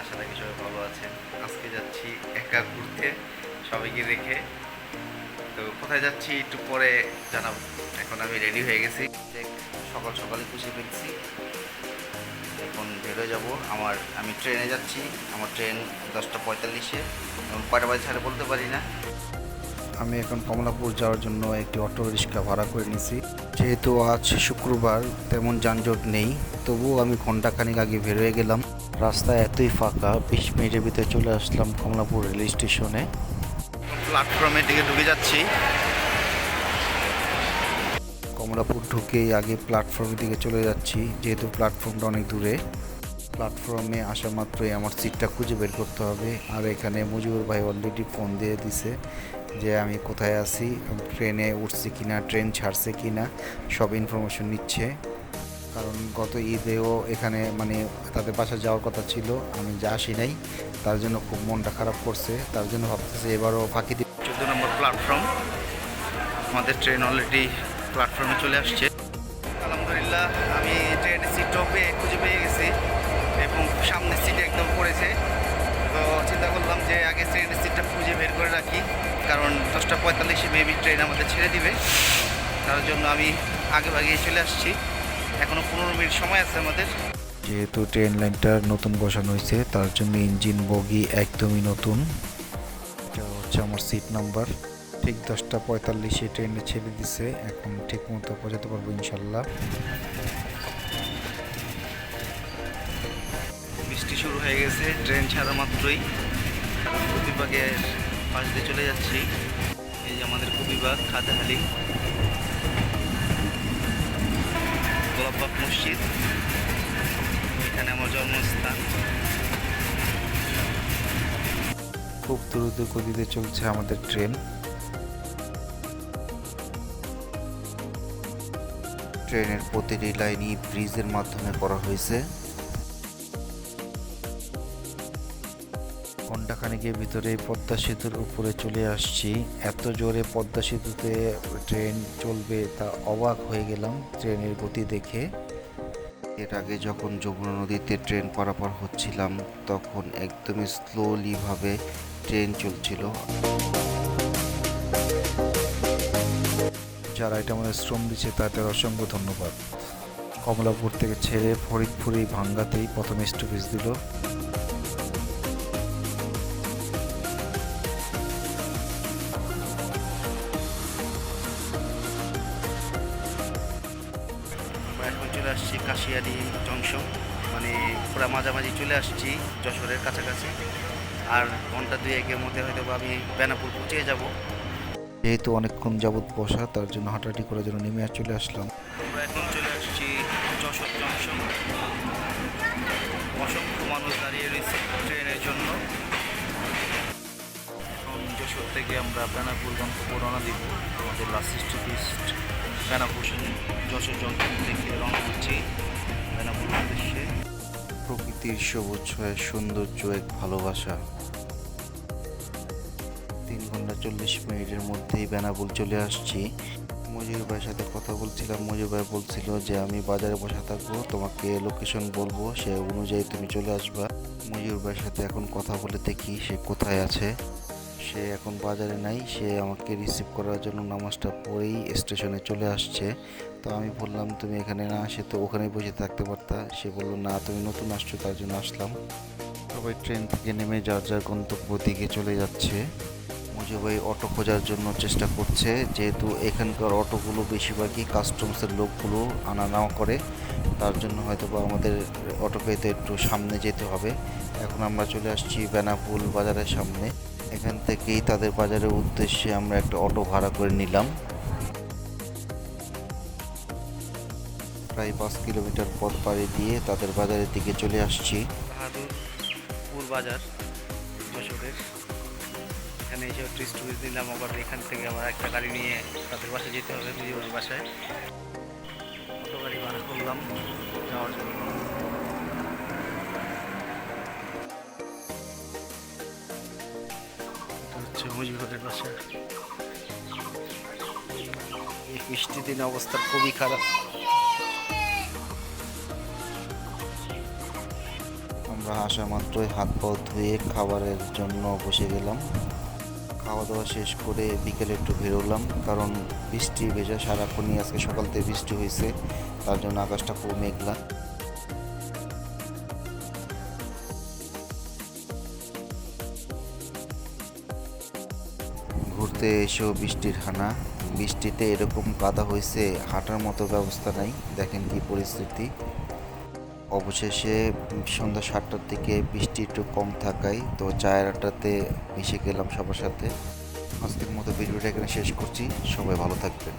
আশা রাখি সবাই ভালো আছেন। আজকে যাচ্ছি একা ঘুরতে, সবাইকে রেখে তো কোথায় যাচ্ছি একটু পরে জানাব। এখন আমি রেডি হয়ে গেছি। সকাল সকালে খুশি ফেলছি এখন বেরোয় যাব। আমার, আমি ট্রেনে যাচ্ছি। আমার ট্রেন দশটা পঁয়তাল্লিশে। এবং কয়টা বাজে ছাড়ে বলতে পারি না। আমি এখন কমলাপুর যাওয়ার জন্য একটি অটো রিক্সা ভাড়া করে নিয়েছি। যেহেতু আজ শুক্রবার, তেমন যানজট নেই, তবুও আমি ঘন্টাখানিক আগে বেরোয় গেলাম। রাস্তা এতই ফাঁকা, বিশ মিনিটের ভিতরে চলে আসলাম কমলাপুর রেল স্টেশনে। প্ল্যাটফর্মের দিকে ঢুকে যাচ্ছি। কমলাপুর ঢুকেই আগে প্ল্যাটফর্মের দিকে চলে যাচ্ছি, যেহেতু প্ল্যাটফর্মটা অনেক দূরে। প্ল্যাটফর্মে আসা মাত্রই আমার সিটটা খুঁজে বের করতে হবে। আর এখানে মুজিবুর ভাই অলরেডি ফোন দিয়ে দিছে যে আমি কোথায় আছি, ট্রেনে উঠছি কিনা, ট্রেন ছাড়ছে কিনা, সব ইনফরমেশন নিচ্ছে। কারণ গত ঈদেও এখানে মানে তাদের বাসা যাওয়ার কথা ছিল, আমি যা আসি নাই, তার জন্য খুব মনটা খারাপ করছে। তার জন্য ভাবতেছে এবারও ফাঁকি দিব চোদ্দ নম্বর প্ল্যাটফর্ম আমাদের ট্রেন অলরেডি প্ল্যাটফর্মে চলে আসছে। আলহামদুলিল্লাহ, আমি ট্রেনের সিটটাও পেয়ে খুঁজে পেয়ে গেছি এবং সামনের সিটে একদম পড়েছে। আগে ট্রেনের সিটটা খুঁজে বের করে রাখি কারণ দশটা পঁয়তাল্লিশে মেবি ট্রেন আমাদের ছেড়ে দিবে। তার জন্য আমি আগে ভাগে চলে আসছি। এখনও পনেরো মিনিট সময় আছে আমাদের। যেহেতু ট্রেন লাইনটা নতুন বসানো হয়েছে তার জন্য ইঞ্জিন বগি একদমই নতুন। এটা হচ্ছে আমার সিট নাম্বার ঠিক দশটা পঁয়তাল্লিশে ট্রেনে ছেড়ে দিছে। এখন ঠিক মতো পৌঁছাতে পারব ইনশাল্লাহ। বৃষ্টি শুরু হয়ে গেছে ট্রেন ছাড়া মাত্রই। কবিবাগের পাশ দিয়ে চলে যাচ্ছি। এই যে আমাদের কবিবাগ খাতাহালি গোলাপবাগ মসজিদ। এখানে আমার জন্মস্থান। খুব দ্রুত গতিতে চলছে আমাদের ট্রেন। ট্রেনের প্রতিটি লাইনই ব্রিজের মাধ্যমে করা হয়েছে। ঘন্টাখানেকের ভিতরে পদ্মা সেতুর উপরে চলে আসছি। এত জোরে পদ্মা সেতুতে ট্রেন চলবে তা অবাক হয়ে গেলাম ট্রেনের গতি দেখে। এর আগে যখন যমুনা নদীতে ট্রেন পারাপার হচ্ছিলাম, তখন একদমই স্লোলি ভাবে ট্রেন চলছিল। যারা এটা আমাদের শ্রম দিচ্ছে, তাদের অসংখ্য ধন্যবাদ। কমলাপুর থেকে ছেড়ে ফরিদপুর ভাঙ্গাতেই প্রথম স্টপেজ দিল। চলে আসছি কাশিয়ারি জংশন। মানে পুরা মাঝামাঝি চলে আসছি যশোরের কাছাকাছি। আর ঘণ্টা দুই একের মধ্যে হয়তো আমি বেনাপুর পৌঁছে যাব। যেহেতু অনেকক্ষণ যাবত বসা তার জন্য হাঁটাহাঁটি করার জন্য নেমে আর চলে আসলাম। আমরা এখন চলে আসছি যশোর জংশন। অসংখ্য মানুষ দাঁড়িয়ে রয়েছে ট্রেনের জন্য। এখন যশোর থেকে আমরা বেনাপুর গন্তব্য রওনা দিব। আমাদের লাস্ট স্টপিস্ট বেনাপুর যশোর জংশন থেকে রওনা হচ্ছি। বেনাপুর উদ্দেশ্যে। প্রকৃতির সবুজ ছয়ের সৌন্দর্য, এক ভালোবাসা। তিন ঘণ্টা চল্লিশ মিনিটের মধ্যেই বেনাবুল চলে আসছি। মজুর ভাইয়ের সাথে কথা বলছিলাম। মজুর ভাই বলছিল যে, আমি বাজারে বসে থাকব, তোমাকে লোকেশন বলব, সে অনুযায়ী তুমি চলে আসবা। মজুর ভাইয়ের সাথে এখন কথা বলে দেখি সে কোথায় আছে। সে এখন বাজারে নাই, সে আমাকে রিসিভ করার জন্য নামাজটা পড়েই স্টেশনে চলে আসছে। তো আমি বললাম, তুমি এখানে না আসে তো ওখানে বসে থাকতে পারতা? সে বলল, না, তুমি নতুন আসছো, তার জন্য আসলাম। সবাই ট্রেন থেকে নেমে যার যার গন্তব্য দিকে চলে যাচ্ছে। ভাই অটো খোঁজার জন্য চেষ্টা করছে, যেহেতু এখানকার অটোগুলো বেশিরভাগই কাস্টমসের লোকগুলো আনা নেওয়া করে। তার জন্য হয়তো বা আমাদের অটো পেতে একটু সামনে যেতে হবে। এখন আমরা চলে আসছি বেনাপুল বাজারের সামনে। এখান থেকেই তাদের বাজারের উদ্দেশ্যে আমরা একটা অটো ভাড়া করে নিলাম। প্রায় পাঁচ কিলোমিটার পথ পাড়ি দিয়ে তাদের বাজারের দিকে চলে আসছি। বাহাদুরপুর বাজার, যশোরের। এখানে এসে টুরিস্ট টুরিস্ট নিলাম, আবার এখান থেকে আবার একটা গাড়ি নিয়ে তাদের বাসায় যেতে হবে বাসায়। অটো গাড়ি ভাড়া করলাম, যাওয়ার জন্য। মুজিবুরের বাসা বৃষ্টি দিনে অবস্থা খুবই খারাপ। আমরা আসা মাত্রই হাত পা ধুয়ে খাবারের জন্য বসে গেলাম। খাওয়া দাওয়া শেষ করে বিকেলে একটু বেরোলাম, কারণ বৃষ্টি ভেজা সারাক্ষণই আজকে সকাল থেকে বৃষ্টি হয়েছে, তার জন্য আকাশটা খুব মেঘলা। ঘুরতে এসেও বৃষ্টির হানা। বৃষ্টিতে এরকম কাদা হয়েছে, হাঁটার মতো ব্যবস্থা নাই। দেখেন কি পরিস্থিতি। অবশেষে সন্ধ্যা সাতটার দিকে বৃষ্টি একটু কম থাকায় তো চায়ের আড্ডাতে মিশে গেলাম সবার সাথে। আজকের মতো ভিডিওটা এখানে শেষ করছি। সবাই ভালো থাকবেন।